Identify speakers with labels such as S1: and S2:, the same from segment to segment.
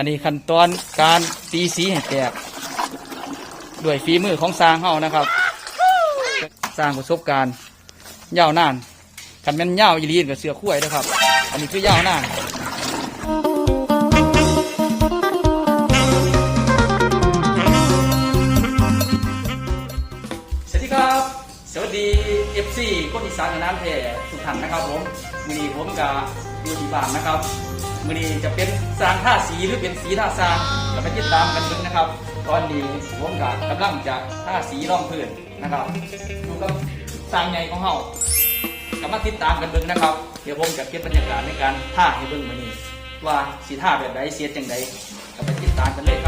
S1: อันนี้ขั้นตอนการตีสีให้แตก ด้วยฝีมือของสร้างเฮานะครับ สร้างประสบการณ์ยาวนานคันแม่นยาวอีลีนกับเสือคุ้ยนะครับ อันนี้คือยาวนานสวัสดีครับ สวัสดี FC คนอีสานกับน้ำแท้ทุกท่านะครับผมมีผมกับอยู่ที่บ้านนะครับ มือนี้จะเป็นสร้างท่าสีหรือเป็นสีท่าสร้างก็ไปติดตามกันเองนะครับ ตอนนี้ผมกับกำลังจะท่าสีร่องพื้นนะครับดูกับสร้างใหญ่ของเฮาก็มาติดตามกันเบิ่งนะครับ เดี๋ยวผมจะเก็บบรรยากาศในการท่าให้เบิ่งมือนี้ ว่าสีท่าแบบใดเสียจังใดก็ไปติดตามกันเลยครับ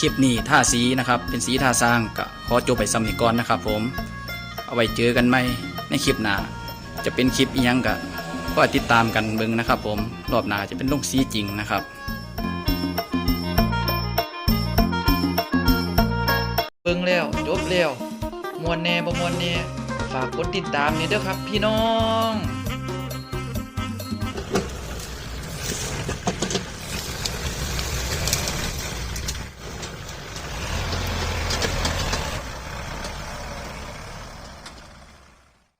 S1: คลิปนี้ท่าสีนะครับ เป็นสีท่าสร้างก็ขอจบไปสำนิก่อนนะครับผม เอาไว้เจอกันไหมในคลิปหน้า จะเป็นคลิปอียังก็ก็ติดตามกันเบิ่งนะครับ ผม รอบหน้าจะเป็นลงสีจริงนะครับเบิ่งแล้วจบแล้วมวนแน่บ่มวนแน่ฝากกดติดตามนี่เด้อครับ พี่น้อง